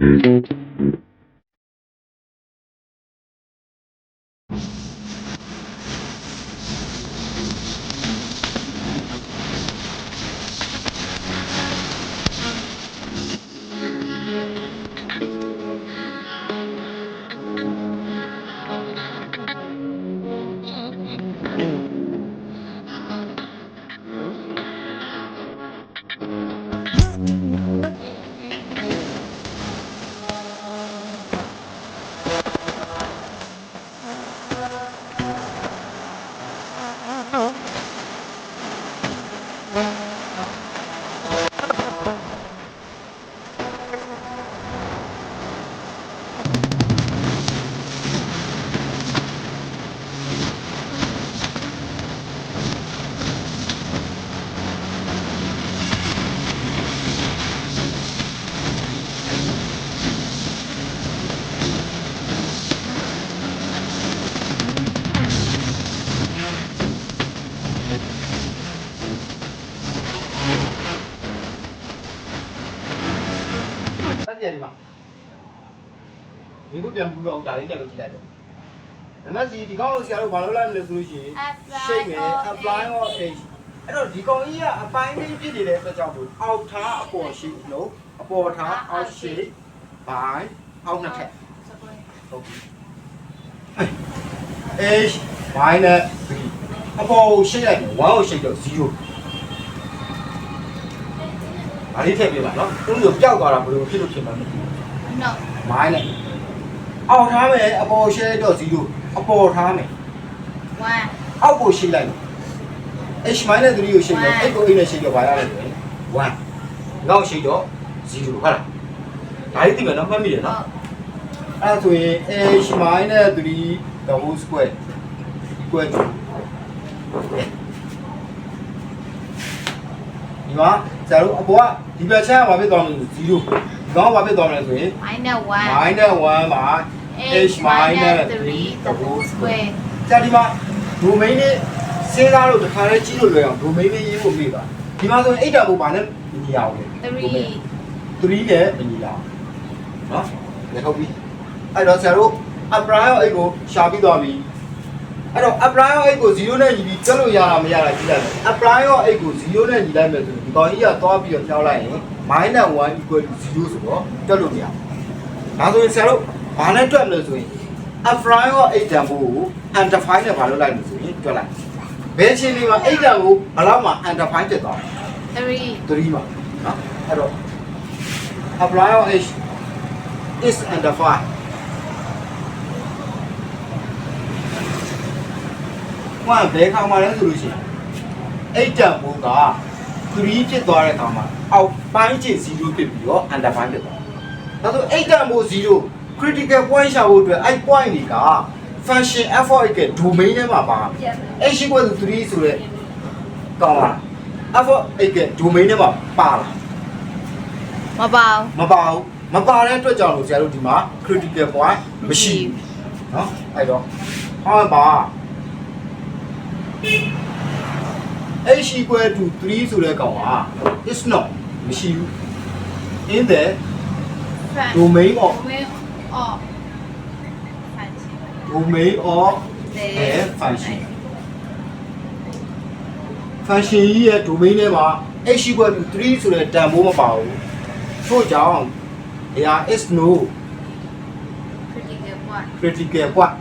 တ ဒီခုပြန်ပြီးတော့ဒါလေးတက်လို့ကြည့်လိုက်တယ်နံပါတ်စီဒီကောင်းလို့ဆရာတို့ဘာလုပ်လိုက်မလဲဆိုလို့ရှိရင် Apply ရှိတ်မယ် or apply or age အဲ့တော့ဒီကောင်ကြီးကအပိုင်းလေးဖြစ်နေတဲ့အတွက်ကြောင့်မို့အောက်ထားအပေါ်ရှိလို့အပေါ်ထားအောက်ရှိဘိုင်းအောက်နှစ်ထပ်ဟုတ်ပြီ age ဘိုင်းနဲ့3အပေါ်ကိုရှိလိုက်တယ်1ကိုရှိတော့0ဒါလေးထည့်ပြပါနော်သူတို့ပျောက်သွားတာဘယ်လိုဖြစ်လို့ဖြစ်မှန်းမသိဘူး no မိုင်းနဲ့ အောက်ထားမယ်အပေါ်ရှဲတော့0အပေါ်ထားမယ်1အောက်ကိုရှိလိုက်မယ် h မိုင်းနဲ့3ကိုရှိတော့ x ကို a နဲ့ရှိတော့ဘာရလဲဆိုရင်1နောက်ရှိတော့0ဟုတ်လားဒါလေးသိမယ်နော်မှတ်မိတယ်နော်အဲ့ဒါဆိုရင် h မိုင်းနဲ့3 the whole square equal to ဒီမှာဆရာတို့အပေါ်ကဒီဘက်ချမ်းကဘာဖြစ်သွားမလဲဆို0 တော့ဘာဖြစ်သွားမလဲဆိုရင် -1 -1 မှာ h -3 the whole square ကြာဒီမှာ domain နဲ့စဉ်းစားလို့တစ်ခါလဲကြီးလို့လွယ်အောင် domain နဲ့ရေးဖို့မိပါဒီမှာဆိုရင် 8တာကိုဘာနဲ့မညီရအောင်လဲ3 3နဲ့မညီရအောင်နော်လက်ထုတ်ပြီးအဲ့တော့ဆရာတို့ upright 8ကိုရှာပြီးသွားပြီအဲ့တော့ upright 8ကို0နဲ့ညီပြီးကျလို့ရတာမရတာကြည့်လိုက်မယ် upright 8ကို0နဲ့ညီလိုက်မယ်ဆိုရင်ဒီကောင်ကြီးကသွားပြီးတော့ဖြောင်းလိုက်ရင် -1 equal to 0ဆိုတော့တွက်လို့မရဘူးဒါဆိုရင်ဆရာတို့ဘာနဲ့တွက်မလဲဆိုရင် apply ရော8တန်ဖို့ကို undefined နဲ့ဘာလုပ်လိုက်လို့ဆိုရင်တွက်လိုက်ဘယ်အချိန်လေးမှာ8တန်ကိုဘယ်လောက်မှ undefined ဖြစ်သွားလဲ3 3ပါနော်အဲ့တော့ apply of h is under 5ဟောဘယ်ခါမှလဲဆိုလို့ရှိရင်8တန်ဘုံက 3ဖြစ်သွားတဲ့အခါမှာအောက်ပိုင်းချေ0ဖြစ်ပြီးတော့ under ပိုင်းဖြစ်သွား။ဒါဆို8တန်ဖို့0 critical point ရှာဖို့အတွက်အဲ့ point တွေက function effort ရဲ့ domain ထဲမှာပါ။ h equal to 3ဆိုတဲ့ကောင်းလား။ effort ရဲ့ domain ထဲမှာပါလား။မပါဘူး။မပါဘူး။မပါတဲ့အတွက်ကြောင့်လို့ဆရာတို့ဒီမှာ critical point မရှိဘူး။နော်အဲ့တော့ဟောပါ။ h equal to 3ဆိုတဲ့ကောင်က is not မရှိဘူး in the domain of domain of function domain of the the function function ကြီးရဲ့ domain ထဲမှာ h equal to 3ဆိုတဲ့တန်ဖိုးမပါဘူးထို့ကြောင့်အရာ is no critical point critical point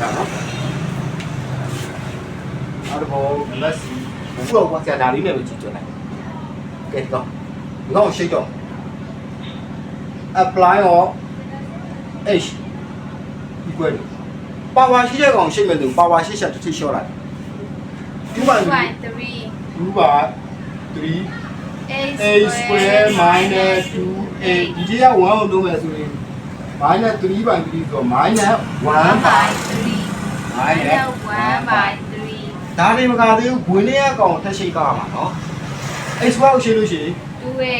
ဒါနော်အား တော့လက်စီဘုရားကဆရာဒါလေးနဲ့ပဲကြည့်ကြလိုက်ကဲတော့ဒီကောင်ရှိတော့ apply or h equal to power ရှိတဲ့ကောင်ရှိမယ်ဆို power ရှိချက်တစ်ထိလျှော့လိုက်2 by 2 by 3 2 by 3 a a square minus 2a ဒီတိက1ကိုလုံးမယ်ဆိုရင် minus 3 by 3ဆိုတော့ minus 1 by 3 minus 1 by 3 ဒါတွေမကသေးဘူးဘွေလေးအကောင်ထက်ရှိကားမှာနော် x y ကိုရှင်းလို့ရှိရင် 2a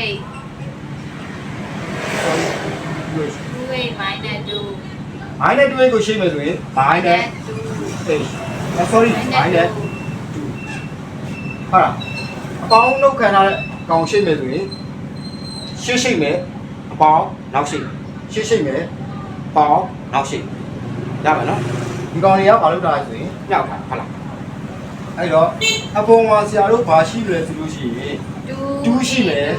2a minus 2 minus 2ကိုရှင်းမယ်ဆိုရင် minus 2 h sorry minus ဟုတ်လားအပေါင်းနှုတ်ခံထားတဲ့ကောင်ရှိမယ်ဆိုရင်ရှေ့ရှိမယ်အပေါင်းနောက်ရှိရှေ့ရှိမယ်အပေါင်းနောက်ရှိရမယ်နော်ဒီကောင်တွေကဘာလုပ်တာလဲဆိုရင်မြောက်တာဟုတ်လား အဲ့တော့အပေါ်မှာဆရာတို့ဘာရှိလဲဆိုလို့ရှိရင်2တူးရှိမယ်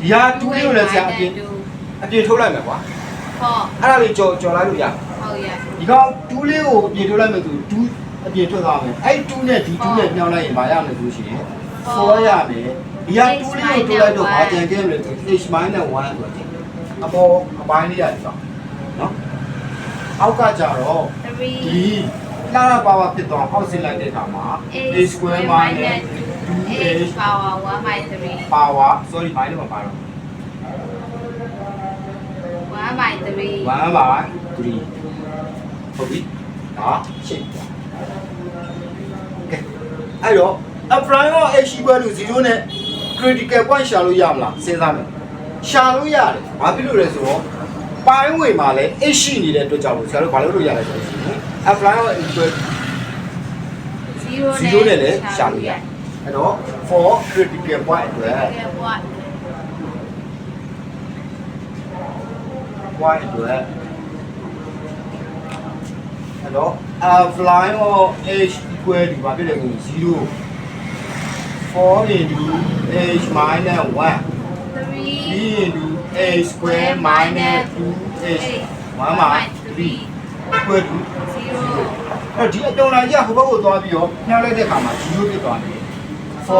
ဒီဟာတူးလေးကိုလည်းဆရာအပြင်အပြင်ထုတ်လိုက်မယ်ကွာဟောအဲ့ဒါလေးကြော်ကြော်လိုက်လို့ရဟုတ်ရဒီကောင်တူးလေးကိုအပြင်ထုတ်လိုက်မယ်ဆိုတူးအပြင်ထွက်သွားမယ်အဲ့တူးနဲ့ဒီတူးနဲ့ပြောင်းလိုက်ရင်မရမယ်ဆိုရှင်ဖော်ရမယ်ဒီဟာတူးလေးကိုထုတ်လိုက်တော့ဘာကြံခဲ့မလဲဆို h minus 1ဆိုတယ်အပေါ်အပိုင်းလေးရတယ်ဆိုနော်အောက်ကကြတော့3ဒီ လာလာပါဝါဖြစ်သွားအောက်ဆင်းလိုက်တဲ့အခါမှာ a square minus 2h h power 1 by 3 power sorry minus မှာပါတော့ 1 by 3 1 by 3ဟုတ်ပြီဒါရှင်းကဲအဲ့တော့ a prime of h equal to 0နဲ့ critical point ရှာလို့ရမလားစဉ်းစားမယ်ရှာလို့ရတယ်ဘာဖြစ်လို့လဲဆိုတော့ပိုင်းဝင်မှာလဲ h ရှိနေတဲ့အတွက်ကြောင့်လို့ဆရာတို့ဘာလုပ်လို့ရလဲဆိုတော့ a prime of equal 0 0နဲ့လည်းရှာလို့ရတယ်အဲ့တော့ for critical point အတွက် ကဲဘွား point အတွက်အဲ့တော့ a fly of h equal to ဘာဖြစ်လဲဆို0 4 into h minus 1 3 b into h square minus 2h 1 by 3 equal to 0အဲ့ဒီအတုံးလိုက်ရဟိုဘက်ကိုသွားပြီးတော့ညှောက်လိုက်တဲ့အခါမှာ0ဖြစ်သွားတယ်4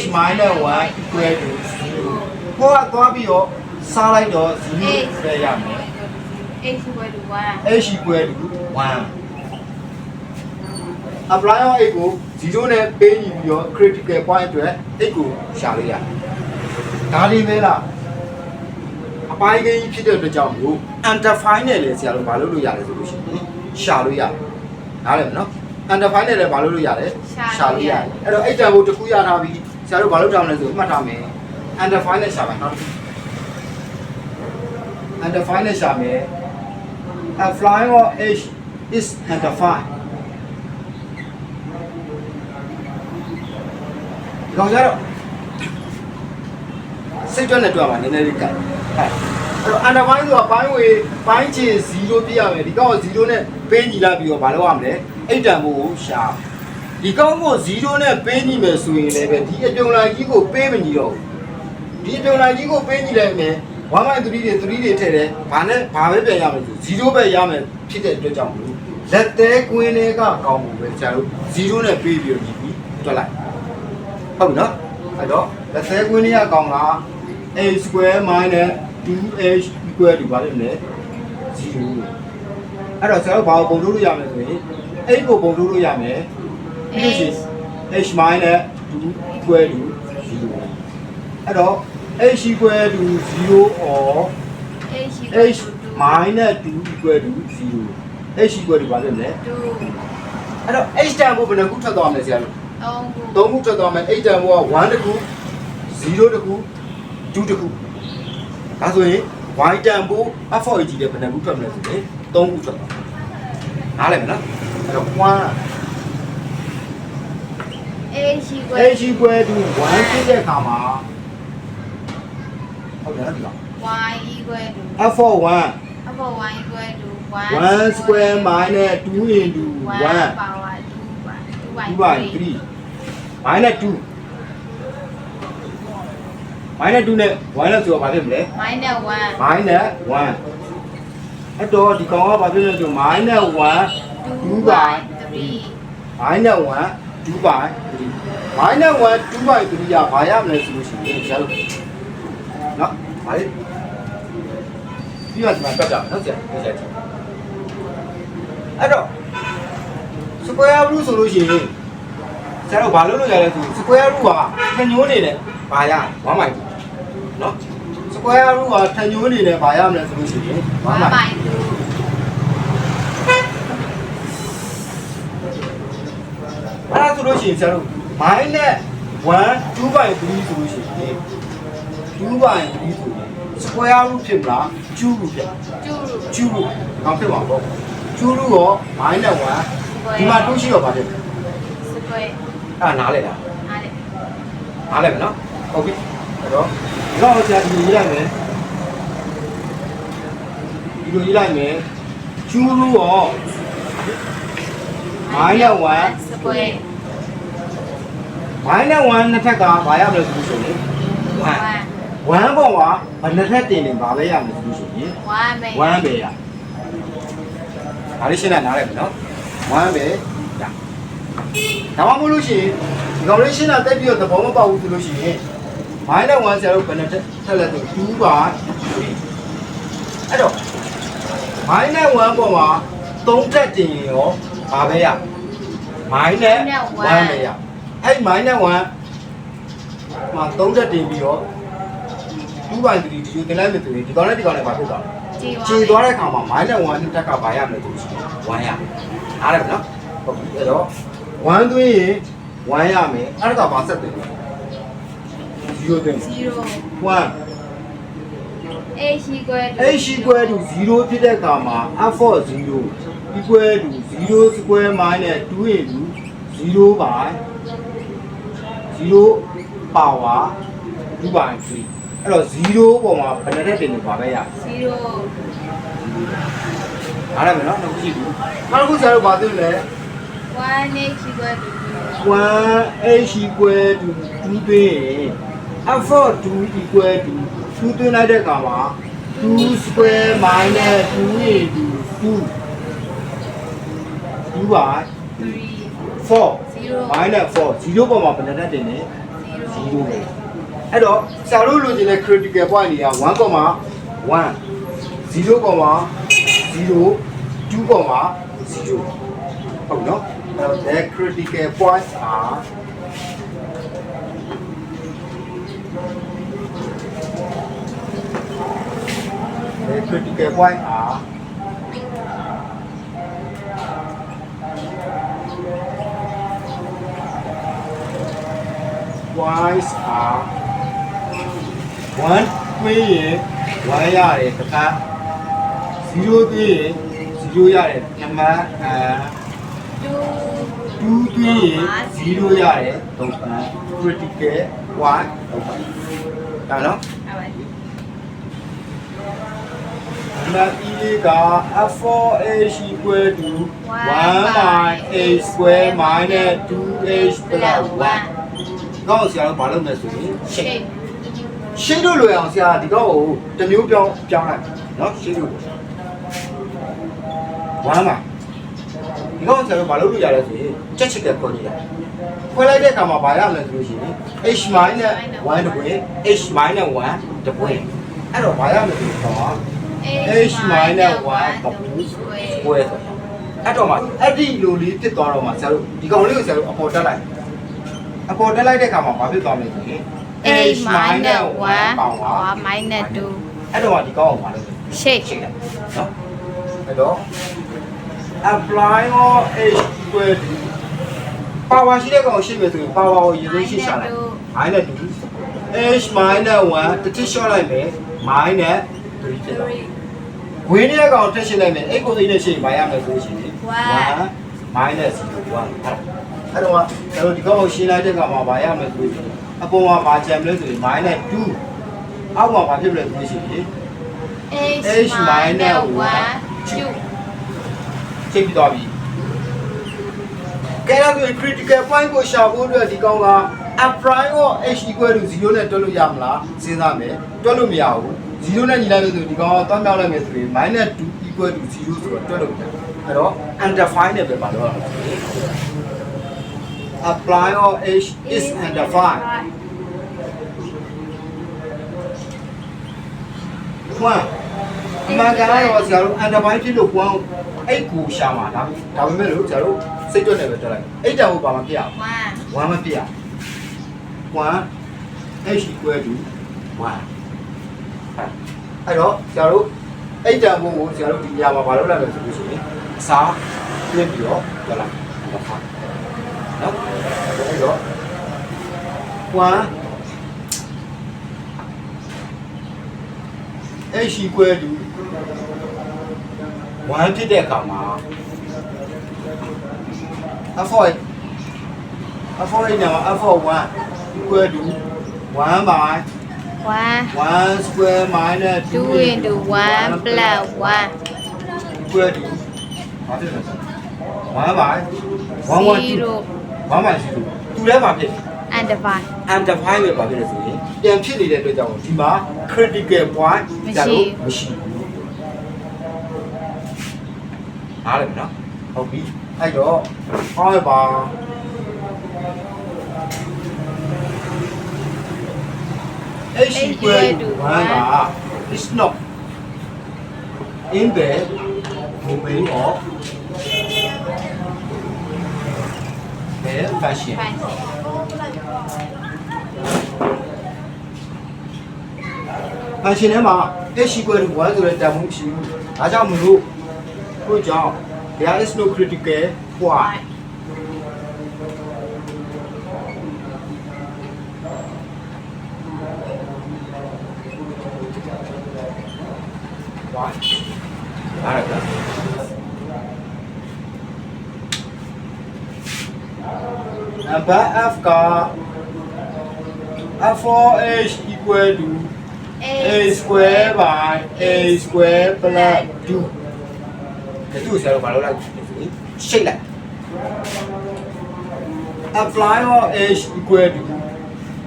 h minus 1 equal to 0ဟိုကသွားပြီးတော့စားလိုက်တော့0ပဲရမယ် h equal to 1 h equal to 1 apply on 8ကို0နဲ့ပေးညီပြီးတော့ critical point အတွက်8ကိုရှာလို့ရတယ်ဒါလေးပဲလားအ ပိုင်းကြီးဖြစ်တဲ့အတွက်ကြောင့်မို့ undefine နဲ့လည်းဆရာတို့မလုပ်လို့ရတယ်ဆိုလို့ရှိရင်ရှာလို့ရတယ်နားလည်မနော် undefine နဲ့လည်းမလုပ်လို့ရတယ်လို့ရတယ်အဲ့တော့အဲ့တန်ဖို့တစ်ခုရထားပြီးဆရာတို့မလုပ်ကြအောင်လဲဆိုမှတ်ထားမယ် undefine နဲ့ရှာမယ်နောက်တစ်ခု undefine နဲ့ရှာမယ် a flying or h is undefined ဒီကောင်ကြတော့ စိတ်ကြွနဲ့တွေ့မှာနည်းနည်းလေးကတ်ဟဲ့အဲ့တော့ undefined ဆိုတာပိုင်းဝေပိုင်းချေ0ပြရမယ်ဒီကောင်က0နဲ့ပေးညီလိုက်ပြီးတော့ဘာလုပ်ရမလဲအိတ်တန်ဖို့ကိုရှာဒီကောင်ကို0နဲ့ပေးညီမယ်ဆိုရင်လည်းပဲဒီအပြုံလိုက်ကြီးကိုပေးမညီတော့ဘူးဒီအပြုံလိုက်ကြီးကိုပေးညီလိုက်မယ်1.3တွေ3တွေထည့်တယ်ဘာနဲ့ဘာပဲပြန်ရမယ်ဆို0ပဲရမယ်ဖြစ်တဲ့အတွက်ကြောင့်မလို့လက်သေးကွင်းတွေကကောင်းမှုပဲဆရာတို့0နဲ့ပေးပြီးတော့ညီပြီးတွက်လိုက်ဟုတ်ပြီနော်အဲ့တော့လက်သေးကွင်းလေးကကောင်းတာ a square minus 2h equal to ဘာလဲမလဲ0အဲ့တော့ဆရာတို့ဘာကိုပုံထုတ်လို့ရမလဲဆိုရင်8ကိုပုံထုတ်လို့ရမယ်ပြီးလို့ရှိရင် h minus 2 equal to 0အဲ့တော့ h equal to 0 or h equal h to 2 minus 2 equal to 0 h equal to ဘာလဲမလဲ2အဲ့တော့ h တန်ဖို့ဘယ်နှခုထပ်သွားမလဲဆရာတို့3သုံးခုထွက်သွားမယ်8တန်ဘောက1တခု0တခု 2တခုဒါဆိုရင် y တန်ဘော f4 ကြီးတဲ့ဘယ်နှခုထွက်မလဲဆိုရင်3ခုထွက်သွားနားလည်မလားအဲ့တော့1 h equal h equal to 1ဖြစ်တဲ့အခါမှာဟုတ်တယ်နော်ဒီကောင် y equal to f4 1 upper y equal to 1 square minus 2 into 1 1 power 2 by 2 by 3 minus 2 minus 2နဲ့1နဲ့ဆိုတော့ဘာဖြစ်မလဲ minus 1 minus 1အဲ့တော့ဒီကောင်ကဘာဖြစ်လဲဆို minus 1 2 by 3 minus 1 2 by 3 minus 1 2 by 3ကဘာရမလဲဆိုလို့ရှိရင်ဆရာတို့နော်ဘာလဲပြီးတော့ဒီမှာတက်ကြနော်ဆရာဆရာအဲ့တော့ square root ဆိုလို့ရှိရင်ဆရာတို့ဘာလုပ်လို့ရလဲဆို square root ကထညိုးနေတယ်ဘာရ1 by 2 နော် square root ကထညိုးနေတယ်ဘာရမလဲဆိုလို့ရှိရင်1 1 by by 2အဲ့ဒါဆိုလို့ရှိရင်ဆရာတို့ minus 1 2 by 3ဆိုလို့ရှိရင်2 by 3ဆိုရင် square root ဖြစ်မလား cube root ဖြစ်2 cube root ကောင်းဖြစ်မှာပေါ့ cube root ရော minus 1ဒီမှာ2ရှိတော့ပါဖြစ် square အဲ့နားလဲလားအားလေနားလဲမယ်နော်ဟုတ်ပြီအဲ့တော့ဒီ တော့ဆရာဒီလိုရေးလိုက်မယ်ဒီလိုရေးလိုက်မယ်ကျူးလို့ရော minus 1စကွဲ minus 1နှစ်ထက်ကဘာရမလဲဆိုလို့ရှိရင်1 1 1ပေါ်မှာဘယ်နှစ်ထက်တင်နေဘာပဲရမလဲဆိုလို့ရှိရင်1ပဲ1ပဲရဒါလေးရှင်းလိုက်နားလိုက်မယ်နော်1ပဲရဒါမှမဟုတ်လို့ရှိရင်ဒီကောင်လေးရှင်းတာတက်ပြီးတော့သဘောမပေါက်ဘူးဆိုလို့ရှိရင် minus 1ဆရာတို့ဘယ်နှစ်ထက်ထက်လဲဆို2ပါ3အဲ့တော့ minus 1ပေါ်မှာ3ထက်တင်ရင်ရောဘာပဲရ minus 1ပဲရအဲ့ minus 1မှာ3ထက်တင်ပြီးတော့2ပါ3ဒီလိုတင်လိုက်မယ်ဆိုရင်ဒီကောင်နဲ့ဒီကောင်နဲ့ဘာဖြစ်သွားလဲကြည်ခြေသွားတဲ့အခါမှာ minus 1နှစ်ထက်ကဘာရမလဲဆိုလို့ရှိရင်1ရမယ်အားရတယ်နော်ဟုတ်ပြီအဲ့တော့1သွင်းရင်1ရမယ်အဲ့ဒါကဘာဆက်တယ်လဲ 0သွင်း0 1 a ရှိကွဲ h equal to 0ဖြစ်တဲ့အခါမှာ f for 0 equal to 0 square minus 2 into 0 by 0 power 2 by 3အဲ့တော့0ပေါ်မှာဘယ်နှစ်ထက်တင်လို့ပါပဲရ0အားရမယ်နော်နောက်ကြည့်ဘူးနောက်တစ်ခုဆရာတို့ဘာသိလဲ 1 a ရှိကွဲ 1 h equal to 2သွင်း ရင် f for 2 equal to 2သွင်းလိုက်တဲ့အခါမှာ2 square minus 2 into 2 2 by 3 4 0 minus 4 0ပေါ်မှာဘယ်နှစ်တက်တင်လဲ0 0ပဲအဲ့တော့ဆရာတို့လိုချင်တဲ့ critical point တွေက1.1 0.0 2.2 0ဟုတ်နော်အဲ့တော့ the critical points are the critical point are points are 1တွင်းရင်1ရတယ်တစ်ခါ0တွင်းရင်0ရတယ်နှစ်မှတ်အဲ2 2တွင်းရင်0ရတယ်သုံးမှတ် critical 1သုံးမှတ်ဒါနော် အဲ့ပါနံပါတ်လေးက f4h equal to 1 by h square minus 2h plus 1ကောင်းဆရာတို့ဘာလုပ်မလဲဆိုရင်ရှင်း shape ရှင်းလို့လွယ်အောင်ဆရာဒီတော့ကိုတစ်မျိုးပြောင်းပြောင်းလိုက်နော်ရှင်းလို့ဝမ်းပါဒီတော့ဆရာတို့မလုပ်လို့ရလဲဆိုရင်ချက်ချစ်ကခွဲလိုက်ရခွဲလိုက်တဲ့အခါမှာဘာရမလဲဆိုလို့ရှိရင် h minus 1တပွင့် h minus 1တပွင့်အဲ့တော့ဘာရမလဲဆိုတော့ h minus 1တပွင့် square ဆိုအဲ့တော့မှအဲ့ဒီလိုလေးဖြစ်သွားတော့မှဆရာတို့ဒီကောင်လေးကိုဆရာတို့အပေါ်တက်လိုက်အပေါ်တက်လိုက်တဲ့အခါမှာဘာဖြစ်သွားမလဲဆိုရင် a minus 1 power minus 2အဲ့တော့ဒီကောင်းအောင်ပါလို့ shape ချိန်တယ်နော်အဲ့တော့ apply or h equal to power ရှိတဲ့ကောင်ရှိမယ်ဆိုရင် power ကိုရေစိုးရှိချလိုက် minus 2 h minus 1တစ်ထစ်လျှော့လိုက်မယ် minus 3ဖြစ်သွား ဝင်းတဲ့ကောင်ထက်ရှင်းလိုက်မယ်အဲ့ကိုသိတဲ့ရှင်းဘာရမလဲဆိုရှင်1 minus 1အဲ့တော့ကျွန်တော်ဒီကောင်ကိုရှင်းလိုက်တဲ့ကောင်မှာဘာရမလဲဆိုရှင်အပေါ်မှာဘာကြံမလဲဆိုရင် minus 2အောက်မှာဘာဖြစ်မလဲဆိုရှင် h minus 1 2ချိန်ပြီးသွားပြီကဲတော့ဒီ critical point ကိုရှာဖို့အတွက်ဒီကောင်က a prime ကို h equal to 0နဲ့တွက်လို့ရမလားစဉ်းစားမယ်တွက်လို့မရဘူး 0နဲ့ညီလိုက်လို့ဆိုဒီကောင်ကတွက်မြောက်လိုက်မယ်ဆိုရင် -2 equal to 0ဆိုတော့တွက်လို့ရတယ်အဲ့တော့ undefined နဲ့ပဲပါတော့ apply or h is undefined ခွန်းအမှန်ကန်တော့ဆရာတို့ undefined ဖြစ်လို့ခွန်းအဲ့ကိုရှာမှာဒါဒါပေမဲ့လို့ဆရာတို့စိတ်တွက်နေပဲတွက်လိုက်အဲ့တောင်ကိုဘာမှပြရအောင်1 1မပြရ1 h equal to 1 အဲ့တော့ဆရာတို့အဲ့တန်ဖို့ကိုဆရာတို့ဒီနေရာမှာမလုပ်လိုက်လို့ဆိုလို့ရှိရင်အစားပြင်းပြီးတော့တွက်လိုက်ဟုတ်ပါနော်အဲ့တော့1 h equal to 1ဖြစ်တဲ့အခါမှာ avoid f4 အိတ်ညာမှာ f4 1 equal to 1 by 1 1 square minus 2 into 1 plus 1 equal to ဘာဖြစ်လဲ1 by 1 1 2 0 1 by 0တူလဲပါဖြစ် and divide undefined ပဲပါဖြစ်လို့ဆိုရင်ပြန်ဖြစ်နေတဲ့အတွက်ကြောင့်ဒီမှာ critical point ကြာလို့မရှိဘူးအားလည်းနော်ဟုတ်ပြီအဲ့တော့ဟော h equal to 1က is not in the domain of the function function ထဲမှာ h equal to 1ဆိုတဲ့တန်ဖိုးရှိဘူး။ဒါကြောင့်မလို့ကိုကြောင့် there is no critical point အားရအဘ f က f4h equal to a square by a square plus 2ဒီသူဆရာတို့ဘာလို့လိုက်ရှိတ်လိုက် apply of h equal to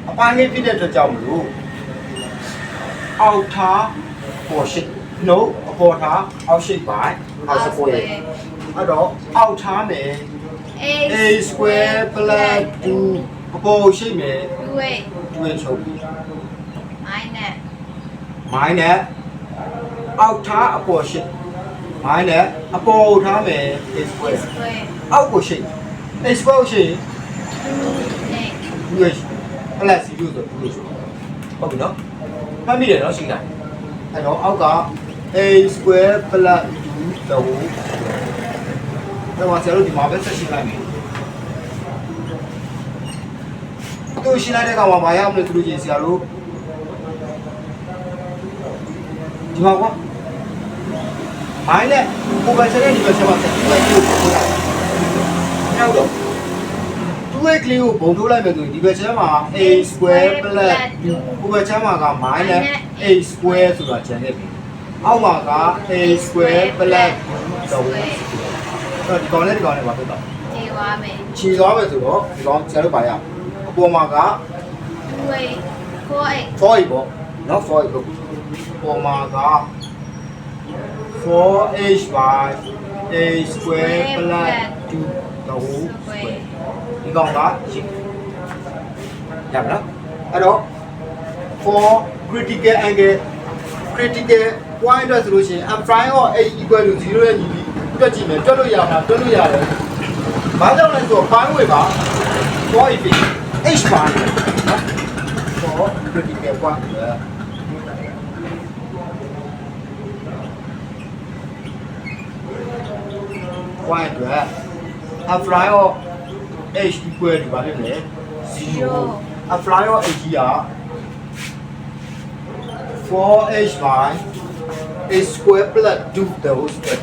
အပိုင်းလေးဖြစ်တဲ့အတွက်ကြောင့်မလို့အောက်ထားပေါ်ရှိ no အပေါ်ထားအောက်ရှိပါအောက်စပွဲအဲ့တော့အောက်ထားမယ် a square plus 2အပေါ်ရှိမယ်2တွင်းချုပ်ပြီး minus မိုင်းနဲ့အောက်ထားအပေါ်ရှိမိုင်းနဲ့အပေါ်ထားမယ် a square square အောက်ကိုရှိ a square ရှိ2 2h plus 0ဆိုတော့ 2h ဟုတ်ပြီနော်မှတ်မိတယ်နော်ရှိတိုင်းအဲ့တော့အောက်က a square plus 2တော့တော့ဆရာတို့ဒီမှာပဲဆက်ရှင်းလိုက်မယ်သူရှင်းလိုက်တဲ့ကောင်မှာမရအောင်လို့သူတို့ကြီးဆရာတို့ဒီမှာကွာမိုင်းနဲ့ကိုပဲချက်နဲ့ဒီပဲချက်ပါဆက်ဒီပဲကိုပို့လိုက်နောက်တော့ 2x ကလေးကိုဘုံထိုးလိုက်မယ်ဆိုရင်ဒီဘက်ချမ်းမှာ a square plus ဟိုဘက်ချမ်းမှာက minus a square ဆိုတာကျန်ခဲ့ပြီ အောက်မှာက a square plus တော့ဒီကောင်နဲ့ဒီကောင်နဲ့ပါဖြစ်တော့ခြေသွားမယ်ခြေသွားမယ်ဆိုတော့ဒီကောင်ဆရာတို့ပါရအပေါ်မှာက2 4 4ပေါ့နော်4ပေါ့ပေါ်မှာက 4h by a square plus 2တော့ square ဒီကောင်ကရှိရပါလားအဲ့တော့ for critical angle critical point အတွက်ဆိုလို့ရှိရင် m prime of a equal to 0ရဲ့ညီပြီးတွက်ကြည့်မယ်တွက်လို့ရမှာတွက်လို့ရတယ်ဘာကြောင့်လဲဆိုတော့ point ဝေပါ for if h prime နော် for critical point အတွက် point အတွက် apply of h equal to ဘာဖြစ်လဲ0 apply of h ကြီးက 4h by a square plus 2 the whole square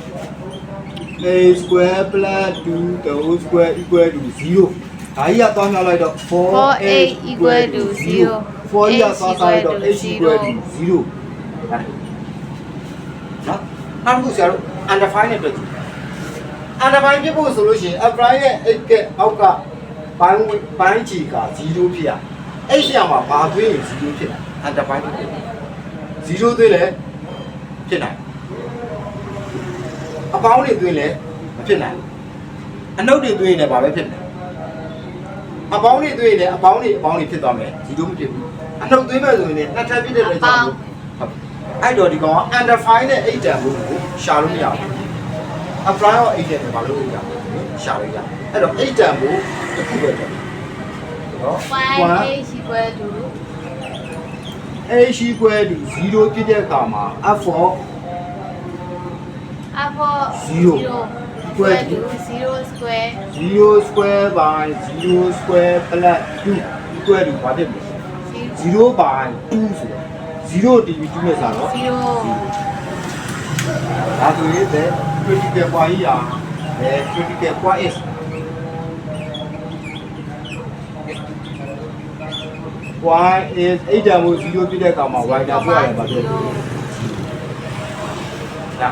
a square plus 2 the whole square equal to 0ဒါကြီးကသွားမြောက်လိုက်တော့ 4h equal to 0 4ကြီးကသွားစားလိုက်တော့ h equal to 0ဟုတ်နော်နောက်တစ်ခုဆရာတို့ undefined နဲ့တွေ့ကြည့် undefined ဖြစ်ဖို့ဆိုလို့ရှိရင် apply ရဲ့ h ကအောက်ကဘိုင်းဘိုင်းချီက0ဖြစ်ရ h ရမှာဘာသွင်းရင်0ဖြစ်တာ undefined ဖြစ်တယ်0သွင်းလဲ ဖြစ်နိုင်အပေါင်းတွေသွင်းလဲမဖြစ်နိုင်အနှုတ်တွေသွင်းရင်လည်းဘာပဲဖြစ်နိုင်အပေါင်းတွေသွင်းရင်လည်းအပေါင်းတွေအပေါင်းတွေဖြစ်သွားမယ်0မဖြစ်ဘူးအနှုတ်သွင်းမဲ့ဆိုရင်လည်းနှစ်ထပ်ဖြစ်တဲ့အတွက်ကြောင့်ဟုတ်အဲ့တော့ဒီကောင်က undefined နဲ့ h တန်ဖို့ကိုရှာလို့မရဘူး apply ရော h တန်ပဲဘာလို့ရလဲရှာလို့ရအဲ့တော့ h တန်ဖို့တစ်ခုပဲတယ်နော်5 h equal to h equal to 0ဖြစ်တဲ့အခါမှာ f4 up 0 equal to 0 square 0 square by 0 square plus 2 equal to ဘာဖြစ်လဲ0 by 2ဆိုတော့0 div 2နဲ့စားတော့0ဒါဆိုရင် the critical point ကြီးอ่ะ the critical point is y is 8တန်ဖို့0ပြည့်တဲ့ကောင်မှာ y တာဆိုရတယ်ပါပြောဒါ